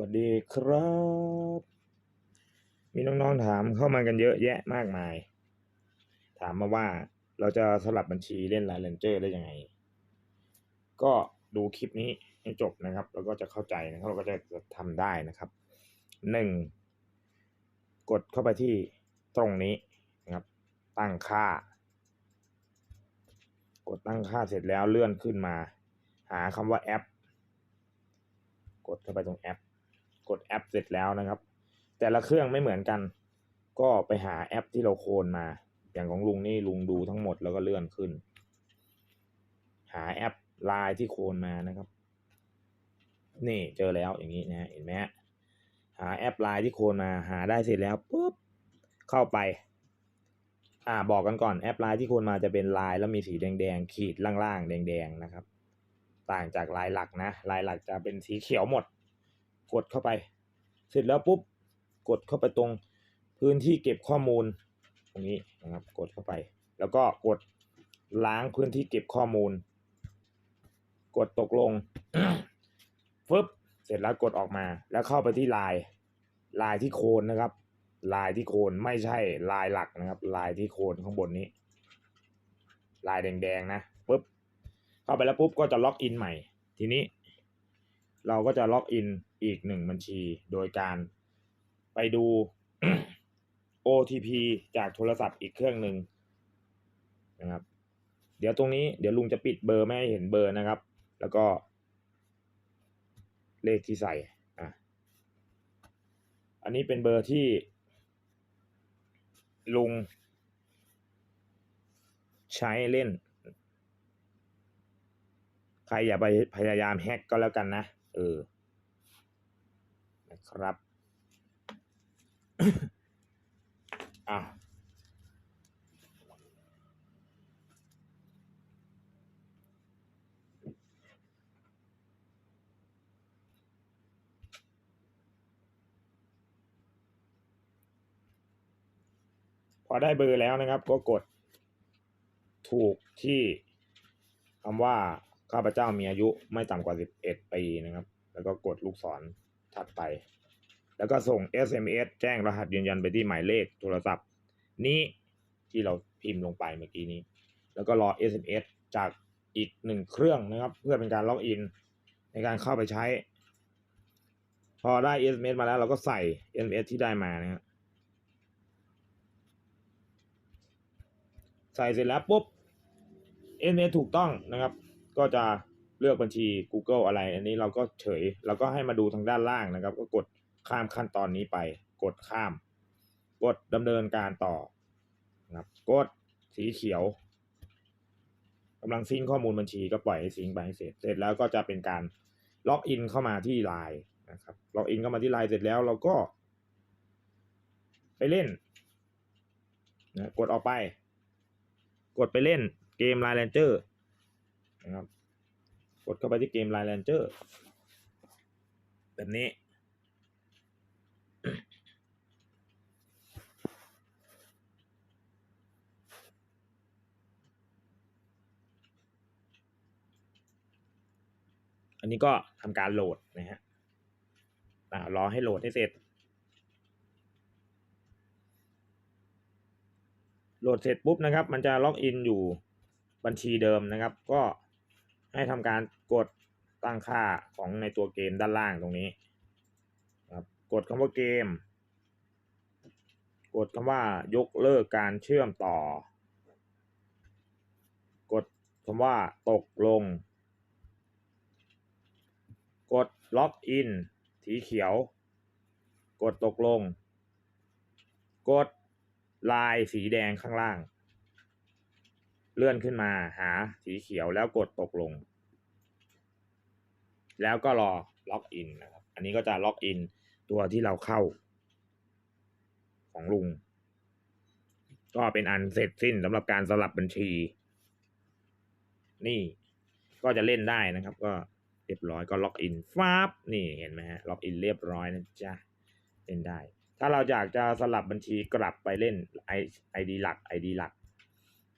วัสดีครับ มีน้องๆถามเข้ามากันเยอะแยะมากมาย ถามมาว่าเราจะสลับบัญชีเล่นไลน์เลนเจอร์ได้ยังไง ก็ดูคลิปนี้ให้จบนะครับ แล้วก็จะเข้าใจนะครับเราก็จะทำได้นะครับหนึ่งกดเข้าไปที่ตรงนี้นะครับ ตั้งค่า กดตั้งค่าเสร็จแล้วเลื่อนขึ้นมา หาคำว่าแอป กดเข้าไปตรงแอป กดแอปเสร็จแล้วนะครับ แต่ละเครื่องไม่เหมือนกัน ก็ไปหาแอปที่เราโคลนมา อย่างของลุงนี่ลุงดูทั้งหมดแล้วก็เลื่อนขึ้น หาแอปไลน์ที่โคลนมานะครับ นี่เจอแล้วอย่างนี้นะเห็นไหมหาแอปไลน์ที่โคลนมาหาได้เสร็จแล้วปุ๊บเข้าไปอ่าบอกกันก่อนแอปไลน์ที่โคลนมาจะเป็นลายแล้วมีสีแดงๆ ขีดล่างๆ แดงๆนะครับ ต่างจากลายหลักนะ ลายหลักจะเป็นสีเขียวหมด กดเข้าไป เสร็จแล้วปุ๊บกดเข้าไปตรงพื้นที่เก็บข้อมูลตรงนี้นะครับกดเข้าไป แล้วก็กดล้างพื้นที่เก็บข้อมูล กดตกลงฟึบเสร็จแล้วกดออกมา แล้วเข้าไปที่ลายลายที่โคนนะครับ ลายที่โคนไม่ใช่ลายหลักนะครับ ลายที่โคนข้างบนนี้ ลายแดงๆนะปุ๊บเข้าไปแล้วปุ๊บก็จะล็อกอินใหม่ ทีนี้ เราก็จะล็อกอิน อีกหนึ่งบัญชีโดยการไปดู OTP จากโทรศัพท์อีกเครื่องหนึ่งนะครับ เดี๋ยวตรงนี้เดี๋ยวลุงจะปิดเบอร์ไม่ให้เห็นเบอร์นะครับ แล้วก็ เลขที่ใส่อะอันนี้เป็นเบอร์ที่ ลุง ใช้เล่น ใครอย่าไปพยายามแฮกก็แล้วกันนะ เออ นะครับอะพอได้เบอร์แล้วนะครับ ก็กดถูกที่คำว่าข้าพเจ้ามีอายุไม่ต่ำกว่า 11 ปีนะครับ แล้วก็กดลูกศร ถัดไป แล้วก็ส่ง SMS แจ้งรหัสยืนยันไปที่หมายเลขโทรศัพท์ นี้ที่เราพิมพ์ลงไปเมื่อกี้นี้ แล้วก็รอ SMS จากอีกหนึ่งเครื่องนะครับ เพื่อเป็นการล็อกอินในการเข้าไปใช้ พอได้ SMS มาแล้วเราก็ใส่ SMS ที่ได้มานะครับใส่เสร็จแล้วปุ๊บ SMS ถูกต้องนะครับ ก็จะ เลือกบัญชี Google อะไร อันนี้เราก็เฉย เราก็ให้มาดูทางด้านล่างนะครับ ก็กดข้ามขั้นตอนนี้ไป กดข้าม กดดำเนินการต่อนะครับ กดสีเขียวกำลังซิงข้อมูลบัญชีก็ปล่อยให้ซิงไปให้เสร็จ เสร็จแล้วก็จะเป็นการล็อกอินเข้ามาที่ไลน์นะครับ ล็อกอินเข้ามาที่ไลน์เสร็จแล้วเราก็ ไปเล่นนะกดออกไป กดไปเล่นเกม Line Ranger นะครับ กดเข้าไปที่เกม Line Ranger แบบนี้ อันนี้ก็ทำการโหลดนะฮะรอให้โหลดให้เสร็จ โหลดเสร็จปุ๊บนะครับ มันจะล็อกอินอยู่บัญชีเดิมนะครับ ก็ ให้ทำการกดตั้งค่าของในตัวเกมด้านล่างตรงนี้ครับกดคำว่าเกม กดคำว่ายกเลิกการเชื่อมต่อ กดคำว่าตกลง กดล็อกอินสีเขียว กดตกลง กดลายสีแดงข้างล่าง เลื่อนขึ้นมาหาสีเขียวแล้วกดตกลง แล้วก็รอล็อกอินนะครับ อันนี้ก็จะล็อกอินตัวที่เราเข้า ของลุง ก็เป็นอันเสร็จสิ้นสำหรับการสลับบัญชี นี่ก็จะเล่นได้นะครับ ก็เรียบร้อยก็ล็อกอินฟาบนี่เห็นไหมฮะล็อกอินเรียบร้อยนะจ๊ะเล่นได้ ถ้าเราอยากจะสลับบัญชีกลับไปเล่นไอดีหลักไอดีหลัก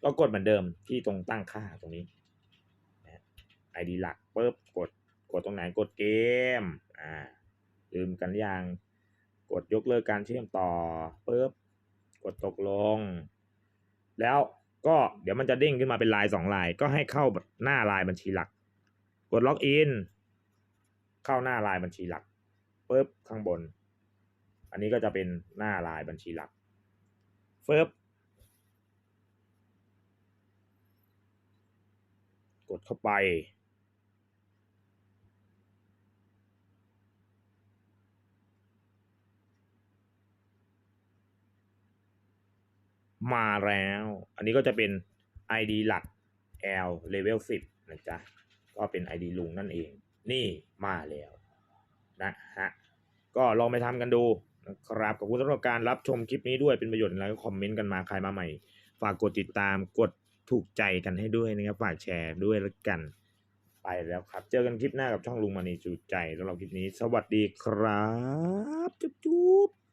ก็กดเหมือนเดิมที่ตรงตั้งค่าตรงนี้ไอดีหลักปุ๊บกดกดตรงไหนกดเกมอ่าลืมกันยังกดยกเลิกการเชื่อมต่อปุ๊บกดตกลง แล้วก็เดี๋ยวมันจะเด้งขึ้นมาเป็นลายสองลาย ก็ให้เข้าหน้าลายบัญชีหลัก กดล็อกอินเข้าหน้าลายบัญชีหลักปุ๊บข้างบน อันนี้ก็จะเป็นหน้าลายบัญชีหลักเฟิบ ดเข้าไป มาแล้ว อันนี้ก็จะเป็น ID หลัก L level 10 นะจ๊ะ ก็เป็น ID ลุงนั่นเอง นี่มาแล้ว นะฮะ ก็ลองไปทำกันดูนะครับขอบคุณสำหรับการรับชมคลิปนี้ด้วยเป็นประโยชน์แล้วก็คอมเมนต์กันมาใครมาใหม่ ฝากกดติดตามกด ถูกใจกันให้ด้วยนะครับ ฝากแชร์ด้วยแล้วกัน ไปแล้วครับ เจอกันคลิปหน้ากับช่องลุงมานีจูใจสำหรับคลิปนี้ สวัสดีครับ จุ๊บจุ๊บ